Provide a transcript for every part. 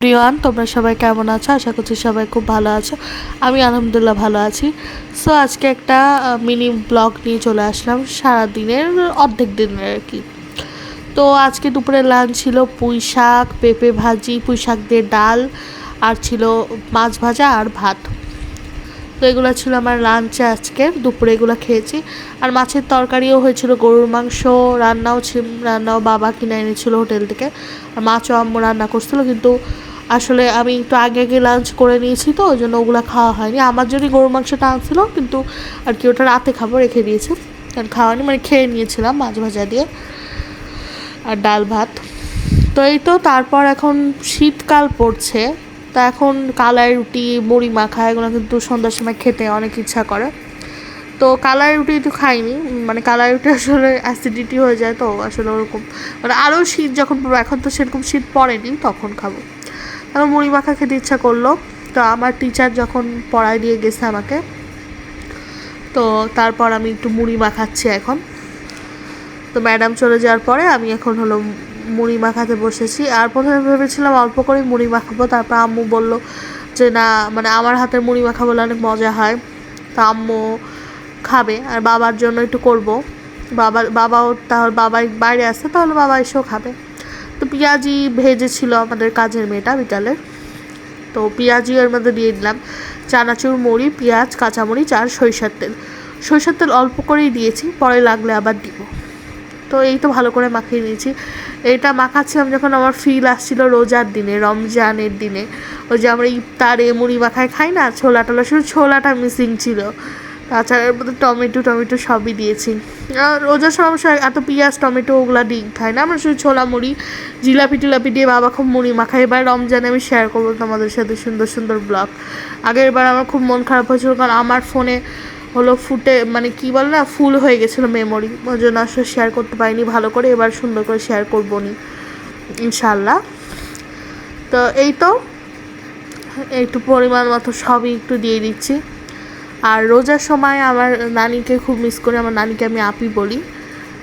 প্রিয়ান, তোমরা সবাই কেমন আছো? আশা করছি সবাই খুব ভালো আছো। আমি আলহামদুলিল্লাহ ভালো আছি। সো আজকে একটা মিনি ব্লগ নিয়ে চলে আসলাম। সারা দিনের অর্ধেক দিনের আর কি। তো, আজকে দুপুরে লাঞ্চ ছিল পুঁই শাক, পেঁপে ভাজি, পুঁই শাক দিয়ে ডাল, আর ছিল মাছ ভাজা আর ভাত। তো, এগুলো ছিল আমার লাঞ্চে আজকে। দুপুরে এগুলো খেয়েছি। আর মাছের তরকারিও হয়েছিল, গরুর মাংস, রান্নাও রান্নাও বাবা কিনে এনেছিল হোটেল থেকে। আর মাছও আম্মু রান্না করছিল, কিন্তু আসলে আমি একটু আগে আগে লাঞ্চ করে নিয়েছি তো, ওই জন্য ওগুলো খাওয়া হয়নি। আমার জন্যই গরুর মাংসটা আনছিল, কিন্তু আর কি ওটা রাতে খাব, রেখে দিয়েছি। কারণ খাওয়ানি মানে খেয়ে নিয়েছিলাম মাছ ভাজা দিয়ে আর ডাল ভাত। তো এই তো, তারপর এখন শীতকাল পড়ছে। তা এখন কালাই রুটি, মুড়ি মাখা, এগুলো কিন্তু সন্ধ্যার সময় খেতে অনেক ইচ্ছা করে। তো কালাই রুটি তো খাইনি মানে কালাই রুটি আসলে অ্যাসিডিটি হয়ে যায় তো, আসলে ওরকম। মানে আরও শীত যখন পড়বে, এখন তো সেরকম শীত পড়েনি, তখন খাব। তারপর মুড়ি মাখা খেতে ইচ্ছা করল। তো আমার টিচার যখন পড়ায় দিয়ে গেছে আমাকে, তো তারপর আমি একটু মুড়ি মাখাচ্ছি এখন। তো ম্যাডাম চলে যাওয়ার পরে আমি এখন হলো মুড়ি মাখাতে বসেছি। আর প্রথমে ভেবেছিলাম অল্প করে মুড়ি মাখাবো, তারপর আম্মু বলল যে, না মানে আমার হাতের মুড়ি মাখা বলে অনেক মজা হয়। তা আম্মু খাবে, আর বাবার জন্য একটু করব। বাবা, বাবাও তাহলে বাবাই বাইরে আসছে তাহলে বাবা এসেও খাবে। তো পেঁয়াজি ভেজেছিল আমাদের কাজের মেয়েটা বিকালে। তো পেঁয়াজি এর মধ্যে দিয়ে দিলাম চানাচুর মুড়ি, পেঁয়াজ, কাঁচামরিচ আর সরিষার তেল। সরিষার তেল অল্প করেই দিয়েছি, পরে লাগলে আবার দিব। তো এই তো ভালো করে মাখিয়ে নিয়েছি। এটা মাখাচ্ছিলাম যখন আমার ফিল আসছিল রোজার দিনে, রমজানের দিনে। ওই যে আমরা ইফতারে মুড়ি মাখায় খাই না ছোলা টোলা শুধু ছোলাটা মিসিং ছিল। তাছাড়া এর মধ্যে টমেটো টমেটো সবই দিয়েছি। আর রোজার সমস্যা, এত পেঁয়াজ, টমেটো ওগুলো দিই, খাই না। আমরা শুধু ছোলা, মুড়ি, জিলাপি টিলাপি দিয়ে বাবা খুব মুড়ি মাখাই এবার রমজানে আমি শেয়ার করব তোমাদের সাথে সুন্দর সুন্দর ব্লগ আগের বার আমার খুব মন খারাপ হয়েছিল, কারণ আমার ফোনে হলো ফুটে মানে কি বলে না, ফুল হয়ে গেছিল মেমোরি ওই জন্য আসলে শেয়ার করতে পারিনি, ভালো করে এবার সুন্দর করে শেয়ার করব নি ইনশাল্লাহ তো এই তো একটু পরিমাণ মতো সবই একটু দিয়ে দিচ্ছি। আর রোজার সময় আমার নানিকে খুব মিস করি, আমার নানিকে আমি আপি বলি।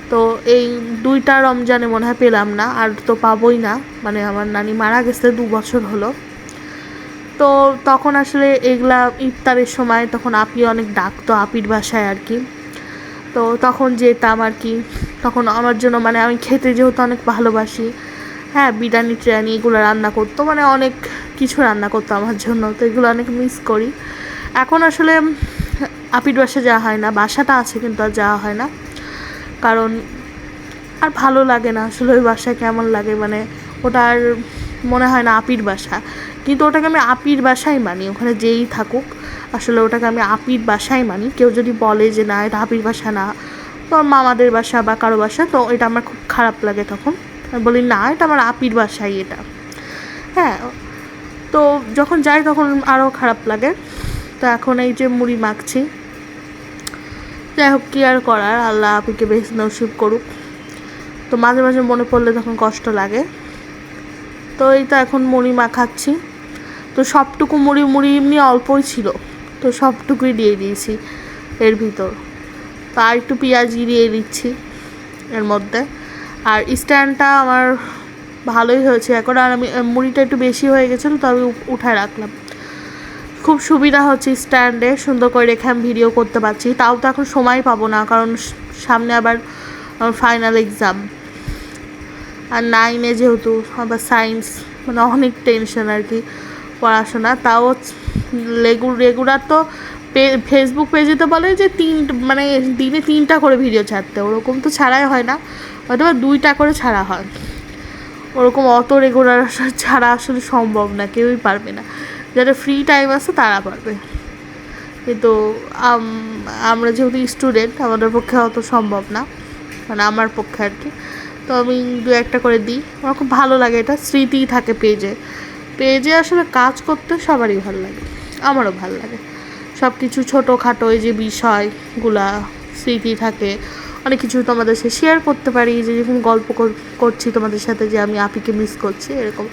তো এই দুইটা রমজানে মনে হয় পেলাম না, আর তো পাবোই না। মানে আমার নানি মারা গেছে দু বছর হলো। তো তখন আসলে এগুলা ইফতারের সময় তখন আপি অনেক ডাকতো আপির বাসায় আর কি। তো তখন যেতাম আর কি। তখন আমার জন্য মানে আমি খেতে যেহেতু অনেক ভালোবাসি হ্যাঁ বিরিয়ানি টিরানি এগুলো রান্না করতো মানে অনেক কিছু রান্না করতো আমার জন্য, তো এগুলো অনেক মিস করি। এখন আসলে আপির বাসা যাওয়া হয় না, বাসাটা আছে কিন্তু আর যাওয়া হয় না। কারণ আর ভালো লাগে না আসলে ওই বাসায় কেমন লাগে মানে ওটা আর মনে হয় না আপির বাসা। কিন্তু ওটাকে আমি আপির বাসাই মানি, ওখানে যেই থাকুক, আসলে ওটাকে আমি আপির বাসাই মানি। কেউ যদি বলে যে না, এটা আপির বাসা না, তো মামাদের বাসা বা কারও বাসা, তো এটা আমার খুব খারাপ লাগে তখন। আমি বলি, না, এটা আমার আপির বাসাই এটা। হ্যাঁ তো যখন যাই তখন আরও খারাপ লাগে। তো এখন এই যে মুড়ি মাখছি। যাই হোক কী আর করার, আল্লাহ আপিকে বেশ নসিব করুক। তো মাঝে মাঝে মনে পড়লে তখন কষ্ট লাগে। তো এই তো এখন মুড়ি মাখাচ্ছি। তো সবটুকু মুড়ি মুড়ি এমনি অল্পই ছিল। তো সবটুকুই দিয়ে দিয়েছি এর ভিতর। তো আর একটু পেঁয়াজি দিয়ে দিচ্ছি এর মধ্যে। আর স্ট্যান্ডটা আমার ভালোই হয়েছে। এখন আর আমি, মুড়িটা একটু বেশি হয়ে গেছিল, তো আমি উঠায় রাখলাম। খুব সুবিধা হচ্ছে স্ট্যান্ডে সুন্দর করে রেখে আমি ভিডিও করতে পারছি। তাও তো এখন সময় পাবো না, কারণ সামনে আবার ফাইনাল এক্সাম আর নাইনে যেহেতু আবার সায়েন্স মানে অনেক টেনশন আর কি পড়াশোনা। তাও লেগু রেগুলার তো ফেসবুক পেজে তো বলে যে তিন মানে দিনে তিনটা করে ভিডিও ছাড়তে। ওরকম তো ছাড়াই হয় না। হয়তো দুইটা করে ছাড়া হয়। ওরকম অত রেগুলার ছাড়া আসলে সম্ভব না, কেউই পারবে না। যারা ফ্রি টাইম আছে তারা পারবে। কিন্তু আমরা যেহেতু স্টুডেন্ট আমাদের পক্ষে অত সম্ভব না। মানে আমার পক্ষে আর কি। তো আমি দু একটা করে দিই। আমার খুব ভালো লাগে এটা। স্মৃতি থাকে পেজে পেজে আসলে কাজ করতে সবারই ভালো লাগে। আমারও ভালো লাগে। সব কিছু ছোটোখাটো এই যে বিষয়গুলা, স্মৃতি থাকে। অনেক কিছু তোমাদের সাথে শেয়ার করতে পারি। যে যেরকম গল্প করছি তোমাদের সাথে যে আমি আপিকে মিস করছি, এরকম।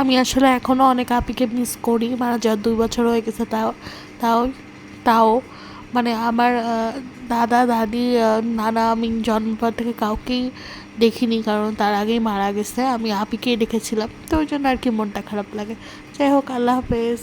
আমি আসলে এখনও অনেক আপিকে মিস করি। মানে যার দুই বছর হয়ে গেছে তাও তাও তাও। মানে আমার দাদা, দাদি নানা, আমি জন্মের পর থেকে কাউকেই দেখিনি কারণ তার আগেই মারা গেছে। আমি আপিকেই দেখেছিলাম। তো ওই জন্য আর কি মনটা খারাপ লাগে। যাই হোক, আল্লাহ হাফেজ।